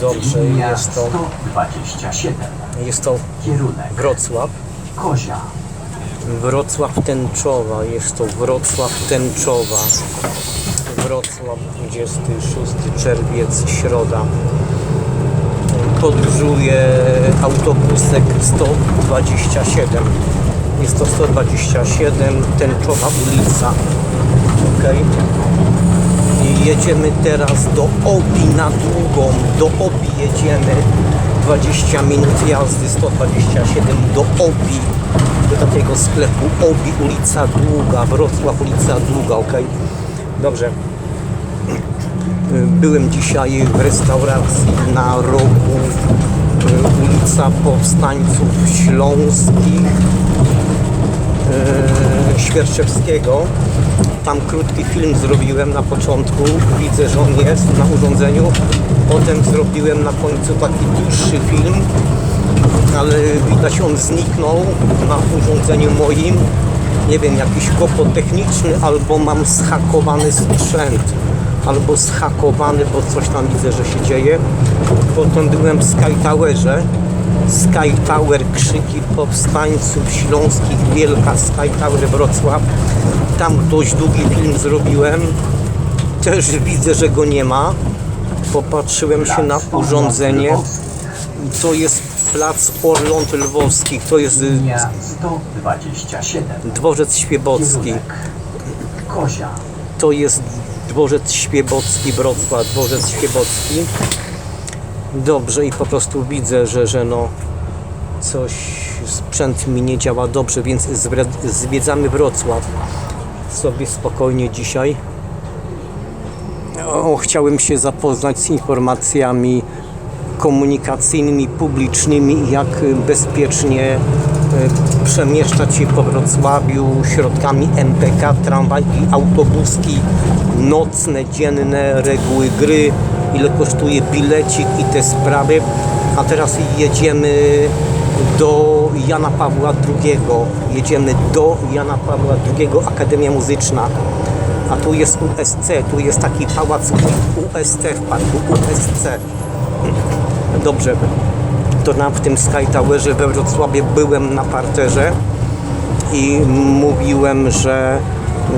Dobrze, jest to, 127. jest to Kierunek Wrocław. Kozia. Wrocław Tęczowa, jest to Wrocław Tęczowa. Wrocław 26 czerwiec, środa. Podróżuje autobusek 127. Jest to 127, Tęczowa ulica. Ok. Jedziemy teraz do Obi na długą. Do Obi jedziemy. 20 minut jazdy, 127 do Obi. Do takiego sklepu Obi, ulica Długa, Wrocław, ulica Długa, ok? Dobrze. Byłem dzisiaj w restauracji na rogu y, ulica Powstańców Śląskich e, Świerczewskiego. Tam krótki film zrobiłem na początku. Widzę, że on jest na urządzeniu. Potem zrobiłem na końcu taki dłuższy film, ale widać on zniknął na urządzeniu moim. Nie wiem, jakiś kłopot techniczny, albo mam zhakowany sprzęt, albo zhakowany, bo coś tam widzę, że się dzieje. Potem byłem w Sky Towerze. Sky Tower, krzyki powstańców śląskich, wielka Sky Tower Wrocław. Tam dość długi film zrobiłem. Też widzę, że go nie ma. Popatrzyłem się na urządzenie. To jest plac Orląt Lwowskich, to jest y, Linia 127. dworzec Świebocki. Kozia. To jest dworzec Świebocki, Wrocław, dworzec Świebocki. Dobrze i po prostu widzę, że, że no coś, sprzęt mi nie działa dobrze, więc zwiedzamy Wrocław sobie spokojnie dzisiaj. O, chciałem się zapoznać z informacjami komunikacyjnymi, publicznymi, jak bezpiecznie e, przemieszczać się po Wrocławiu środkami MPK, tramwajki, autobuski, nocne, dzienne, reguły gry, ile kosztuje bilecik i te sprawy. A teraz jedziemy do Jana Pawła II. Jedziemy do Jana Pawła II, Akademia Muzyczna. A tu jest USC, tu jest taki pałac USC w parku USC. Dobrze, to na w tym Sky Towerze we Wrocławiu byłem na parterze i mówiłem, że,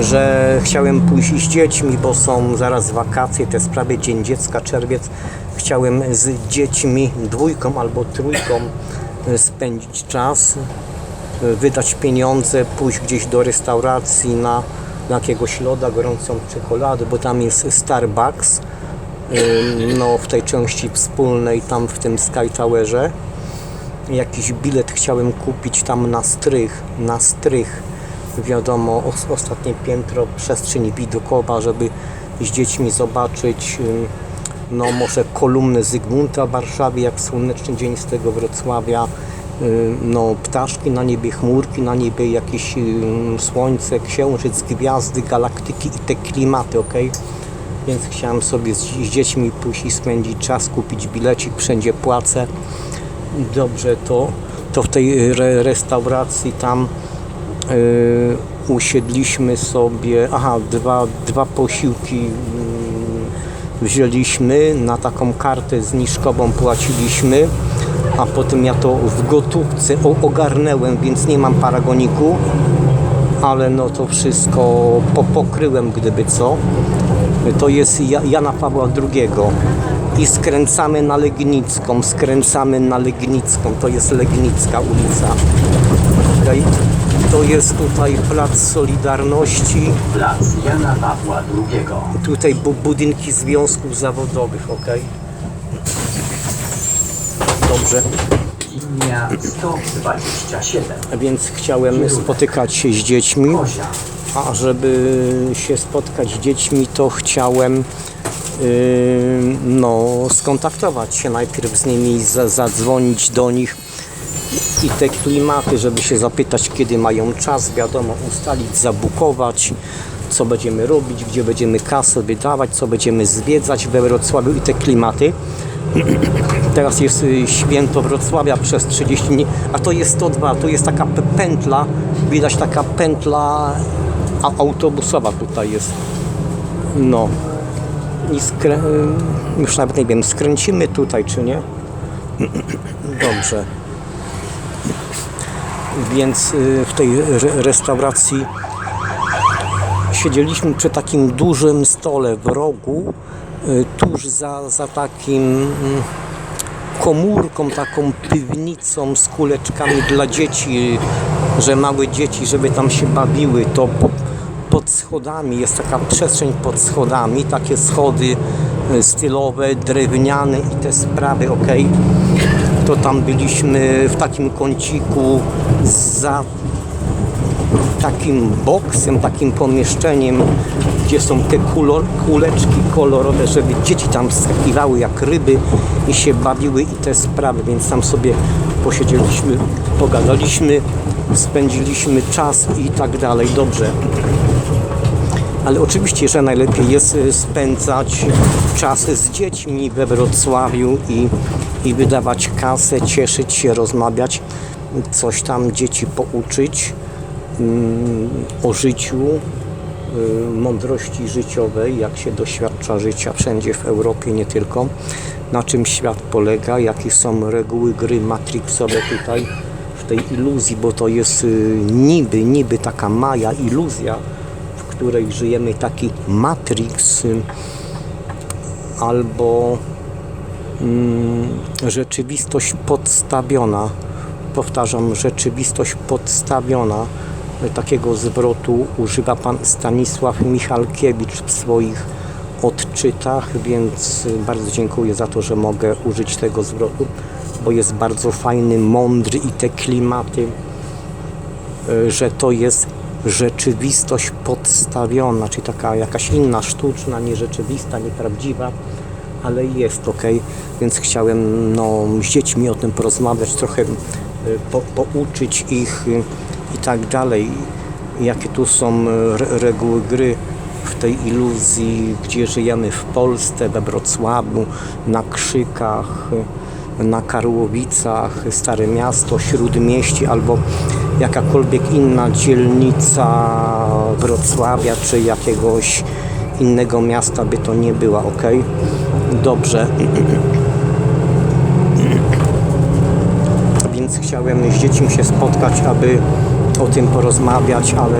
że chciałem pójść z dziećmi, bo są zaraz wakacje, te sprawy Dzień Dziecka, czerwiec. Chciałem z dziećmi, dwójką albo trójką e, spędzić czas, e, wydać pieniądze, pójść gdzieś do restauracji na, na jakiegoś loda, gorącą czekoladę, bo tam jest Starbucks Ym, no, w tej części wspólnej, tam w tym Sky Towerze. Jakiś bilet chciałem kupić tam na strych, na strych. Wiadomo, os- ostatnie piętro, przestrzeń widokowa, żeby z dziećmi zobaczyć no może kolumnę Zygmunta w Warszawie, jak słoneczny dzień z tego Wrocławia. No, ptaszki na niebie, chmurki na niebie, jakieś słońce, księżyc, gwiazdy, galaktyki i te klimaty, ok? Więc chciałem sobie z, dziećmi pójść i spędzić czas, kupić bilecik, wszędzie płacę. Dobrze, to, to w tej re, restauracji tam y, usiedliśmy sobie, aha, dwa, dwa posiłki mm, wzięliśmy, na taką kartę zniżkową płaciliśmy, a potem ja to w gotówce ogarnęłem, więc nie mam paragoniku, ale no to wszystko po, pokryłem gdyby co. To jest Ja- Jana Pawła II i skręcamy na Legnicką, skręcamy na Legnicką, to jest Legnicka ulica. Okej. To jest tutaj Plac Solidarności, Plac Jana Pawła II. tutaj bu budynki związków zawodowych, ok? Dobrze, Linia 127. więc chciałem spotykać się z dziećmi. A żeby się spotkać z dziećmi, to chciałem yy, no, skontaktować się najpierw z nimi, za, zadzwonić do nich i te klimaty, żeby się zapytać, kiedy mają czas, wiadomo, ustalić, zabukować, co będziemy robić, gdzie będziemy kasę wydawać, co będziemy zwiedzać we Wrocławiu i te klimaty. Teraz jest y, święto Wrocławia przez 30 dni, a to jest 102, to jest taka pętla, widać taka pętla autobusowa tutaj jest. No, I skrę... już nawet nie wiem, skręcimy tutaj czy nie? Dobrze. Więc y, w tej re- restauracji siedzieliśmy przy takim dużym stole w rogu, y, tuż za, za takim mm, komórką, taką piwnicą z kuleczkami dla dzieci, że małe dzieci, żeby tam się bawiły, to po, pod schodami jest taka przestrzeń pod schodami, takie schody y, stylowe, drewniane i te sprawy, ok. To tam byliśmy w takim kąciku za takim boksem, takim pomieszczeniem, gdzie są te kulo, kuleczki kolorowe, żeby dzieci tam wskakiwały jak ryby i się bawiły i te sprawy, więc tam sobie posiedzieliśmy, pogadaliśmy, spędziliśmy czas i tak dalej. Dobrze. Ale oczywiście, że najlepiej jest y, spędzać czas z dziećmi we Wrocławiu i, i wydawać kasę, cieszyć się, rozmawiać, coś tam dzieci pouczyć mm, o życiu, y, mądrości życiowej, jak się doświadcza życia wszędzie w Europie, nie tylko, na czym świat polega, jakie są reguły gry matrixowe tutaj w tej iluzji, bo to jest y, niby, niby taka maja iluzja, której żyjemy, taki matrix y, albo mm, rzeczywistość podstawiona. Powtarzam, rzeczywistość podstawiona. Takiego zwrotu używa pan Stanisław Michalkiewicz w swoich odczytach, więc bardzo dziękuję za to, że mogę użyć tego zwrotu, bo jest bardzo fajny, mądry i te klimaty, y, że to jest rzeczywistość podstawiona, czyli taka jakaś inna, sztuczna, nierzeczywista, nieprawdziwa, ale jest ok, więc chciałem no, z dziećmi o tym porozmawiać, trochę y, po, pouczyć ich y, i tak dalej, jakie tu są y, re, reguły gry w tej iluzji, gdzie żyjemy w Polsce, we Wrocławiu, na Krzykach, na Karłowicach, Stare Miasto, Śródmieści albo jakakolwiek inna dzielnica Wrocławia czy jakiegoś innego miasta by to nie była, ok? Dobrze. Więc chciałem z dziećmi się spotkać, aby o tym porozmawiać, ale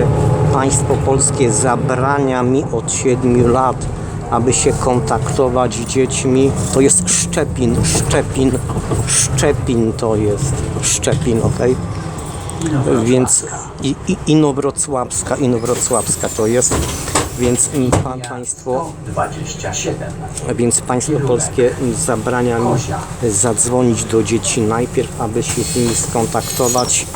państwo polskie zabrania mi od 7 lat, aby się kontaktować z dziećmi. To jest Szczepin, Szczepin, Szczepin to jest, Szczepin, ok? Więc i, i Inowrocławska, Inowrocławska to jest, więc pan, państwo 127. więc państwo polskie zabrania mi zadzwonić do dzieci najpierw, aby się z nimi skontaktować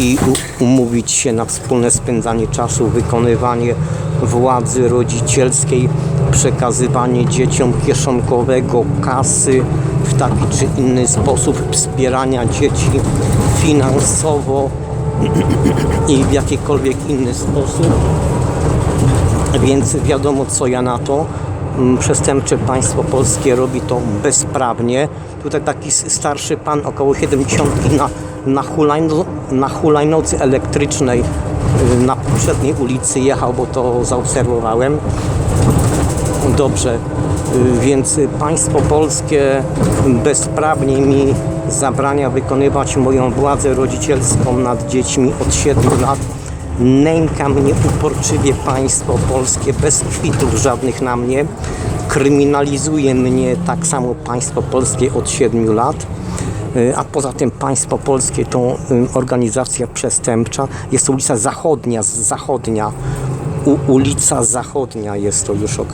i umówić się na wspólne spędzanie czasu, wykonywanie władzy rodzicielskiej, przekazywanie dzieciom kieszonkowego, kasy w taki czy inny sposób, wspierania dzieci finansowo i w jakikolwiek inny sposób. Więc wiadomo co ja na to. Mm, Przestępcze państwo polskie robi to bezprawnie. Tutaj taki starszy pan około 70 na, na, hulajno, na hulajnodze elektrycznej y, na poprzedniej ulicy jechał, bo to zaobserwowałem. Dobrze, więc y, państwo polskie bezprawnie mi zabrania wykonywać moją władzę rodzicielską nad dziećmi od 7 lat. Nęka mnie uporczywie państwo polskie, bez kwitów żadnych na mnie. Kryminalizuje mnie tak samo państwo polskie od 7 lat. Y, A poza tym państwo polskie to y, organizacja przestępcza. Jest ulica Zachodnia, Zachodnia. U, ulica Zachodnia jest to już, ok?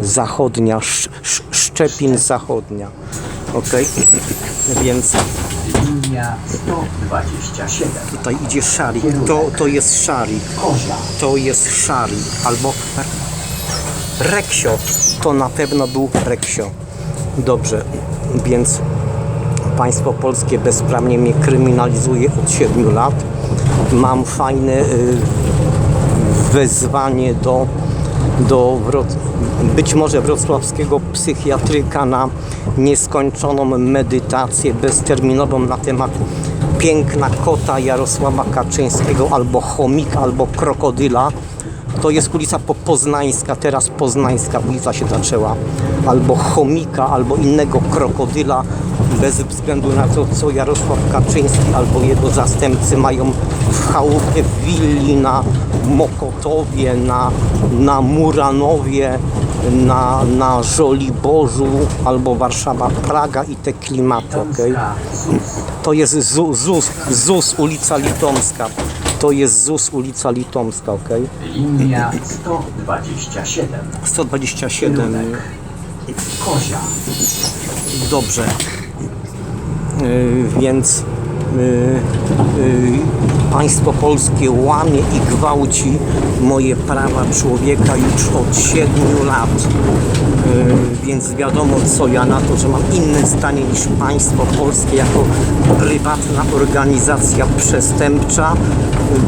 Zachodnia, Sz, Sz, Szczepin Zachodnia. Ok? Więc Linia 127. tutaj idzie szarik. To, to jest szarik. To jest szarik. Albo reksio. To na pewno był reksio. Dobrze, więc państwo polskie bezprawnie mnie kryminalizuje od 7 lat. Mam fajne y, wezwanie do, do być może wrocławskiego psychiatryka na nieskończoną medytację bezterminową na temat piękna kota Jarosława Kaczyńskiego albo chomika, albo krokodyla, To jest ulica po Poznańska, teraz Poznańska ulica się zaczęła. Albo Chomika, albo innego krokodyla, bez względu na to, co Jarosław Kaczyński albo jego zastępcy mają w chałupie, w willi na Mokotowie, na, na Muranowie, na, na Żoliborzu, albo Warszawa, Praga i te klimaty, ZUS. To jest ZUS, ZUS ulica Litomska. To jest ZUS ulica Litomska, ok? Linia 127. 127. Kierunek. Kozia. Dobrze. Yy, więc yy, yy, państwo polskie łamie i gwałci moje prawa człowieka już od 7 lat. Yy, więc wiadomo co ja na to, że mam inne zdanie niż państwo polskie jako prywatna organizacja przestępcza,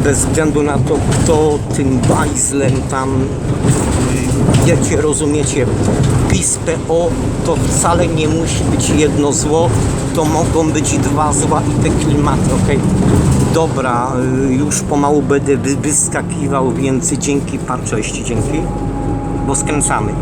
bez względu na to, kto tym bajzlem tam wiecie, rozumiecie, PiS, PO to wcale nie musi być jedno zło, to mogą być dwa zła i te klimaty, okej? Dobra, y, już pomału będę wy- wyskakiwał, więc dzięki, pan cześć, dzięki, bo skręcamy.